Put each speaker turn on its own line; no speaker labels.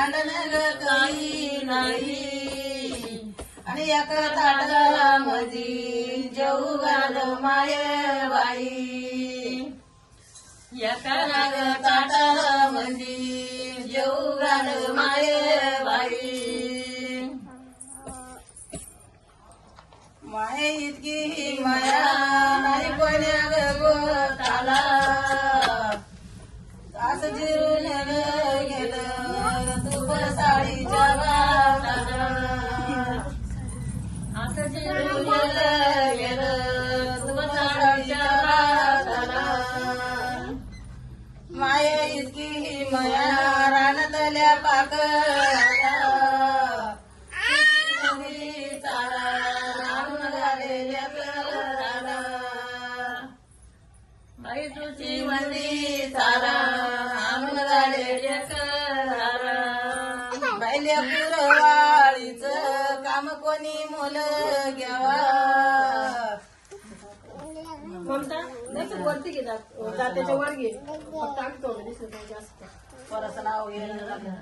भांडण काही नाही. आणि एका ताटाला मधी जेऊ घाल माय बाई एका नाग ताटाला मधी जेऊ घाल माय बाई माये इतकी माया नाही पण गोताला. असं जिरू माया इतकी माया रानतल्या पाकळ्या बाई तुझी मंदी सारा आणून झालेल्या करारा बायल्या कोणी मुल घ्यावा
कोणता? नाही तू वरती घे जात- जात्याच्या वर घे. फक्त तोंड कर.
परत नाव येणं झालं